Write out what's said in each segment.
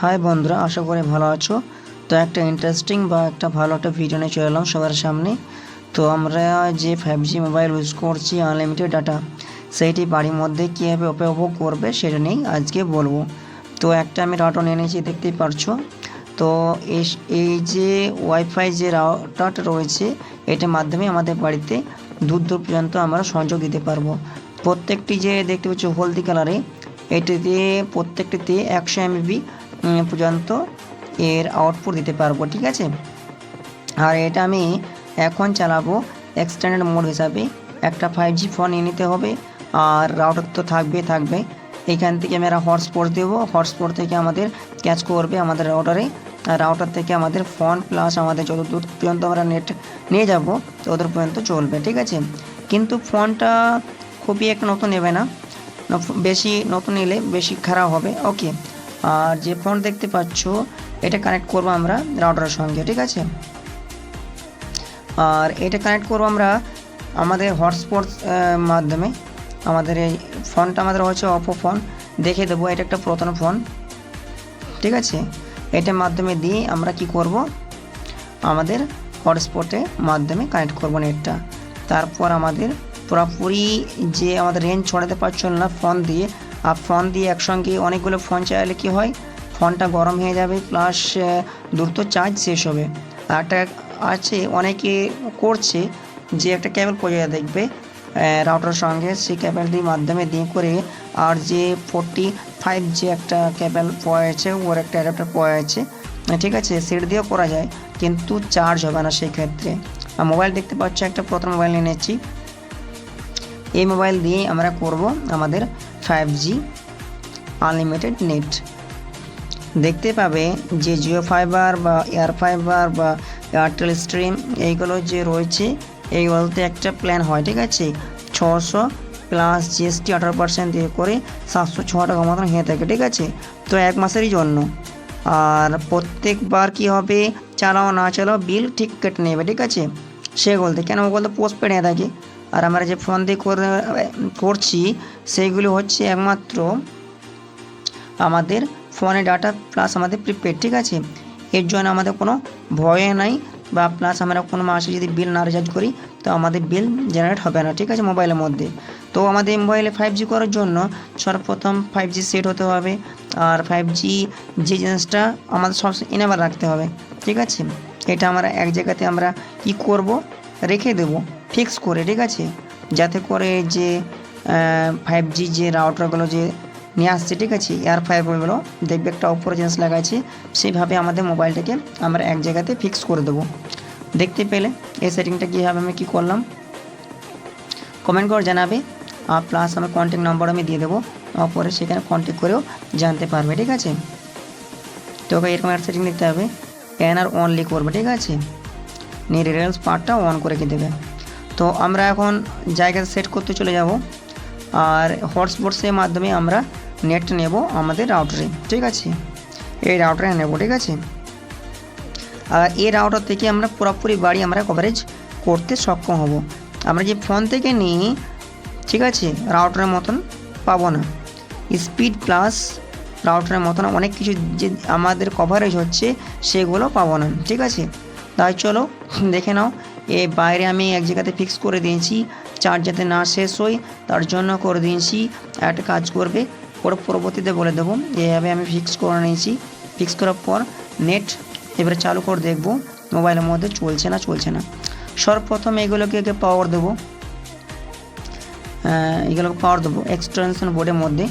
High বন্ধুরা, আশা করি ভালো আছো। তো একটা ইন্টারেস্টিং বা একটা ভালো একটা ভিডিও নিয়ে চলে এলাম সবার সামনে। তো আমরা যে ফাইভ জি মোবাইল ইউজ করছি আনলিমিটেড ডাটা সেইটি বাড়ির মধ্যে কীভাবে উপভোগ করবে সেটা নিয়েই আজকে বলব। তো একটা আমি রাউটার নিয়ে নিয়েছি, দেখতেই পারছ। তো এই- যে ওয়াইফাই যে রাউটারটা রয়েছে, এটার মাধ্যমে আমাদের বাড়িতে দূর দূর পর্যন্ত আমরা সংযোগ দিতে পারব। প্রত্যেকটি যে দেখতে পাচ্ছ হলদি কালারে এটিতে প্রত্যেকটিতে একশো এমবি পর্যন্ত এর আউটপুট দিতে পারব, ঠিক আছে? আর এটা আমি এখন চালাবো এক্সটেন্ডেড মোড হিসাবে। একটা ফাইভ জি ফোন নিয়ে নিতে হবে, আর রাউটার তো থাকবে থাকবে এখান থেকে আমরা হটস্পট দেবো। হটস্পট থেকে আমাদের ক্যাচ করবে আমাদের রাউটারে আর রাউটার থেকে আমাদের ফোন প্লাস আমাদের যত দূর পর্যন্ত আমরা নেট নিয়ে যাব, তত পর্যন্ত চলবে, ঠিক আছে? কিন্তু ফোনটা খুবই একটা নতুন নেবে না। বেশি নতুন নিলে বেশি খারাপ হবে। ওকে আর যে ফোন দেখতে পাচ্ছ, এটা কানেক্ট করব আমরা রাউটারের সঙ্গে, ঠিক আছে? আর এটা কানেক্ট করব আমরা আমাদের হটস্পট মাধ্যমে। আমাদের এই ফোনটা আমাদের হচ্ছে অপো ফোন দেখে দেবো, এটা একটা পুরাতন ফোন ঠিক আছে? এটার মাধ্যমে দিয়ে আমরা কি করব? আমাদের হটস্পটের মাধ্যমে কানেক্ট করব নেটটা তারপর আমাদের পুরোপুরি যে আমাদের রেঞ্জ ছড়াতে পারছিল না ফোন দিয়ে আর ফোন দিয়ে একসঙ্গে অনেকগুলো ফোন চাইলে কি হয়? ফোনটা গরম হয়ে যাবে প্লাস দ্রুত চার্জ শেষ হবে। আর একটা আছে, অনেকে করছে যে একটা কেবল পর্যায়ে দেখবে রাউটার সঙ্গে, সেই কেবল দিয়ে মাধ্যমে দিয়ে করে, আর যে ফোরটি ফাইভ যে একটা ক্যাবেল পাওয়া যাচ্ছে ওর একটা অ্যাডাপ্টার যাচ্ছে ঠিক আছে, সেট দিয়েও করা যায়, কিন্তু চার্জ হবে না সেই ক্ষেত্রে। আর মোবাইল দেখতে পাচ্ছ, একটা প্রথম মোবাইল নিচ্ছি। এই মোবাইল দিয়ে আমরা করব আমাদের ফাইভ জি আনলিমিটেড নেট দেখতে পাবে যে জিও ফাইবার বা এয়ার ফাইবার বা এয়ারটেল স্ট্রিম এইগুলো যে রয়েছে এইগুলোতে একটা প্ল্যান হয়, ঠিক আছে? ছশো প্লাস জিএসটি আঠারো পার্সেন্ট দিয়ে করে সাতশো ছ টাকা মতন হয়ে থাকে, ঠিক আছে? তো এক মাসেরই জন্য। আর প্রত্যেকবার কি হবে? চালাও না চালাও বিল ঠিক কেটে নেবে, ঠিক আছে? সে বলতে, কেন? বলতে পোস্ট পেড হয়ে থাকে। আর আমরা যে ফোন দিয়ে করে, করছি, সেইগুলো হচ্ছে একমাত্র আমাদের ফোনে ডাটা প্লাস আমাদের প্রিপেড ঠিক আছে? এর জন্য আমাদের কোনো ভয় নাই বা প্লাস আমরা কোনো মাসে যদি বিল না রিচার্জ করি, তো আমাদের বিল জেনারেট হবে না, ঠিক আছে মোবাইলের মধ্যে? তো আমাদের মোবাইলে ফাইভ জি করার জন্য সর্বপ্রথম ফাইভ জি সেট হতে হবে আর ফাইভ জি যে জিনিসটা আমাদের সব ইনেবার রাখতে হবে, ঠিক আছে? এটা আমরা এক জায়গাতে আমরা কি করব? রেখে দেব। ফিক্স করে, ঠিক আছে? যাতে করে যে ফাইভ জি যে রাউটারগুলো যে নিয়ে আসছে, ঠিক আছে? এয়ার ফাইবারগুলো দেখবে একটা উপরে জিনিস লাগাইছে, সেইভাবে আমাদের মোবাইলটাকে আমরা এক জায়গাতে ফিক্স করে দেবো। দেখতে পেলে এই সেটিংটা কীভাবে আমি কী করলাম? কমেন্ট করে জানাবে, আর প্লাস আমার কন্ট্যাক্ট নম্বর আমি দিয়ে দেবো পরে সেখানে কন্ট্যাক্ট করেও জানতে পারবে, ঠিক আছে? তো ওকে এরকম একটা সেটিং দিতে হবে এন আর অনলি করবে, ঠিক আছে? নিয়ে রিলেন্স পার্টটা অন করে রেখে দেবে? তো আমরা এখন জায়গা সেট করতে চলে যাব আর হটস্পটসের মাধ্যমে আমরা নেট নেব আমাদের রাউটারে ঠিক আছে? এই রাউটারে নেব, ঠিক আছে? আর এই রাউটার থেকে আমরা পুরোপুরি বাড়ি আমরা কভারেজ করতে সক্ষম হব। আমরা যে ফোন থেকে নিই, ঠিক আছে? রাউটারের মতন পাবো না। স্পিড প্লাস রাউটারের মতন অনেক কিছু যে আমাদের কভারেজ হচ্ছে, সেগুলো পাবো না, ঠিক আছে? তাই চলো, দেখে নাও এ বাইরে আমি এক জায়গাতে ফিক্স করে দিয়েছি। চার্জ যাতে না শেষ হয়, তার জন্য করে দিয়েছি। একটা কাজ করবে পরে পরবর্তীতে বলে দেবো এভাবে আমি ফিক্স করে নিয়েছি। ফিক্স করার পর নেট এবারে চালু করে দেখব মোবাইলের মধ্যে চলছে না চলছে না। সর্বপ্রথম এগুলোকে পাওয়ার দেবো? এগুলোকে পাওয়ার দেবো এক্সটেনশন বোর্ডের মধ্যে।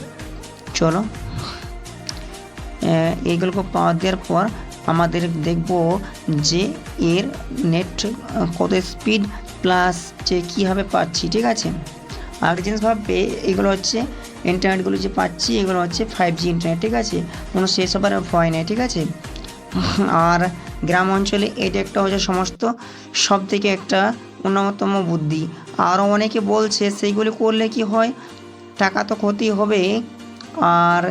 চলো। এইগুলোকে পাওয়ার দেওয়ার পর আমাদের দেখব যে এর নেট কত স্পিড প্লাস যে কীভাবে পাচ্ছি, ঠিক আছে? আর একটা জিনিস ভাববে, এগুলো হচ্ছে ইন্টারনেটগুলো যে পাচ্ছি, এগুলো হচ্ছে ফাইভ জি ইন্টারনেট ঠিক আছে? কোনো শেষ হবার ভয় নেই, ঠিক আছে? আর গ্রাম অঞ্চলে এটা একটা হচ্ছে সমস্ত সব থেকে একটা অন্যতম বুদ্ধি। আরও অনেকে বলছে, সেইগুলি করলে কি হয়? টাকা তো ক্ষতি হবে, আর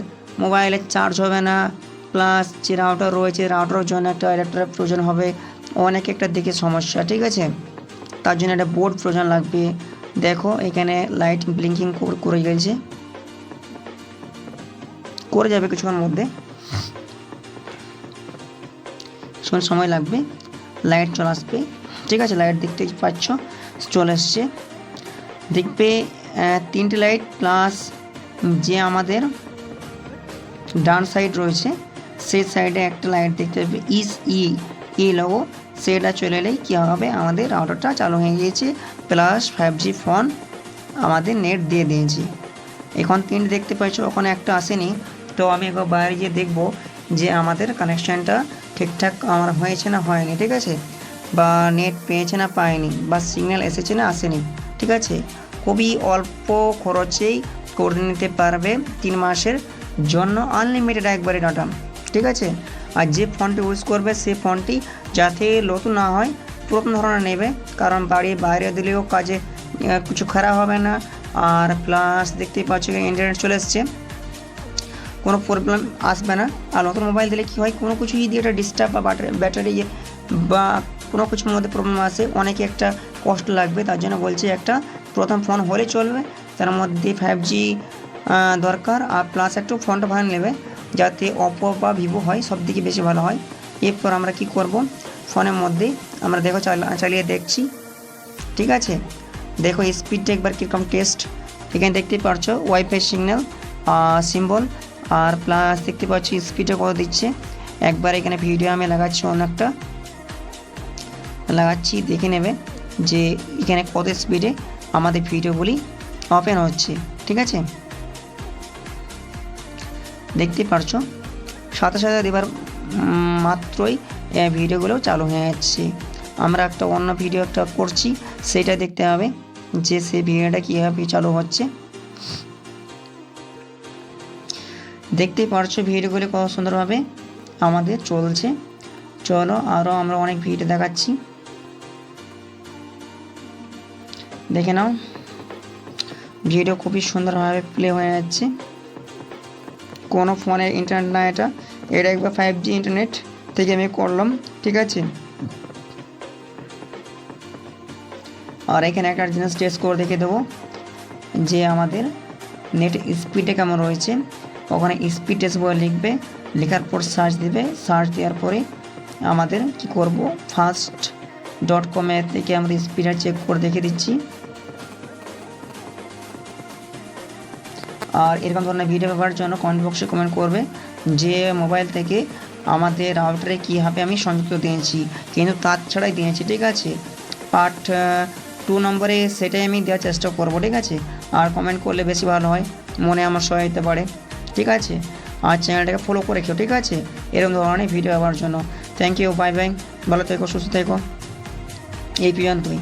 মোবাইলের চার্জ হবে না। প্লাস যে রাউটার রয়েছে, রাউটারের জন্য একটা অ্যাডাপ্টারের প্রয়োজন হবে। অনেক একটা দিকে সমস্যা, ঠিক আছে? তার জন্য একটা বোর্ড প্রয়োজন লাগবে। দেখো, এখানে লাইট ব্লিঙ্কিং করে গেছে। করে যাবে কিছুক্ষণ মধ্যে। সময় লাগবে। লাইট চলে আসবে। ঠিক আছে লাইট দেখতে পাচ্ছ, চলে এসছে। দেখবে তিনটে লাইট প্লাস যে আমাদের ডান সাইড রয়েছে সেই সাইডে একটা লাইট দেখতে পাবে ইস ই ই লোগো সেটা চলে এলেই কী হবে? আমাদের রাউটারটা চালু হয়ে গিয়েছে প্লাস ফাইভ জি ফোন আমাদের নেট দিয়ে দিয়েছি। এখন তিনটে দেখতে পাচ্ছ ওখানে একটা আসেনি। তো আমি একবার বাইরে গিয়ে দেখব যে আমাদের কানেকশানটা ঠিকঠাক আমার হয়েছে না হয়নি, ঠিক আছে? বা নেট পেয়েছে না পায়নি বা সিগন্যাল এসেছে না আসেনি, ঠিক আছে? খুবই অল্প খরচেই করে নিতে পারবে তিন মাসের জন্য আনলিমিটেড একবারে ডাটা ঠিক আছে? আর যে ফোনটি ইউজ করবে সে ফোনটি যাতে নতুন না হয় প্রথম ধরনের নেবে। কারণ বাড়ি বাইরে দিলেও কাজে কিছু খারাপ হবে না। আর প্লাস দেখতেই পাচ্ছ ইন্টারনেট চলে এসছে। কোনো প্রবলেম আসবে না। আর নতুন মোবাইল দিলে কী হয়, কোনো কিছু যদি একটা ডিস্টার্ব বা ব্যাটারি ব্যাটারি বা কোনো কিছুর মধ্যে প্রবলেম আসে, অনেকে একটা কষ্ট লাগবে। তার জন্য বলছি একটা প্রথম ফোন হলে চলবে। তার মধ্যে ফাইভ জি দরকার। আর প্লাস একটু ফোনটা ভালো নেবে। যাতে অপো বা ভিভো হয় সব দিকে বেশি ভালো হয়। এরপর আমরা কি করব? ফোনের মধ্যে আমরা দেখো চালা- চালিয়ে দেখছি। ঠিক আছে? দেখো স্পিডটা একবার কীরকম টেস্ট এখানে দেখতে পাচ্ছ ওয়াইফাই সিগন্যাল সিম্বল আর প্লাস দেখতে পাচ্ছি স্পিডটা কত দিচ্ছে। একবার এখানে ভিডিও আমি লাগাচ্ছি অনেকটা লাগাচ্ছি, দেখে নেবে যে এখানে কত স্পিডে আমাদের ভিডিওগুলি ওপেন হচ্ছে। ঠিক আছে? দেখতে পারছ। সাথে সাথে দেবার মাত্রই ভিডিওগুলো চালু হয়ে যাচ্ছে। আমরা একটা অন্য ভিডিও একটা করছি, সেটা দেখতে হবে যে সেই ভিডিওটা কীভাবে চালু হচ্ছে। দেখতেই পারছ ভিডিওগুলি কত সুন্দরভাবে আমাদের চলছে। চলো আরও আমরা অনেক ভিডিও দেখাচ্ছি। দেখে নাও, ভিডিও খুবই সুন্দরভাবে প্লে হয়ে যাচ্ছে। কোনো ফোনের ইন্টারনেট না এটা। এটা একবার ফাইভ জি ইন্টারনেট থেকে আমি করলাম, ঠিক আছে? আর এখানে একটা জিনিস টেস্ট করে দেখে দেবো, যে আমাদের নেট স্পিডে কেমন রয়েছে। ওখানে স্পিড টেস্ট বলে লিখবে, লেখার পর সার্চ দেবে সার্চ দেওয়ার পরে আমাদের কি করব? ফার্স্ট ডট কমে থেকে আমাদের স্পিডটা চেক করে দেখে দিচ্ছি। আর এরকম ধরনের ভিডিও পাওয়ার জন্য কমেন্ট বক্সে কমেন্ট করবে যে মোবাইল থেকে আমাদের রাউটারে কীভাবে আমি সংযুক্ত দিয়েছি। কিন্তু তার ছাড়াই দিয়েছি, ঠিক আছে? পার্ট টু নম্বরে সেটাই আমি দেওয়ার চেষ্টা করব, ঠিক আছে? আর কমেন্ট করলে বেশি ভালো হয়, মনে আমার সহায়তা পারে ঠিক আছে? আর চ্যানেলটাকে ফলো করে রেখো, ঠিক আছে? এরকম ধরনের ভিডিও পাওয়ার জন্য। থ্যাংক ইউ বাই বাই ভালো থেকো, সুস্থ থেকো। এই পর্যন্তই।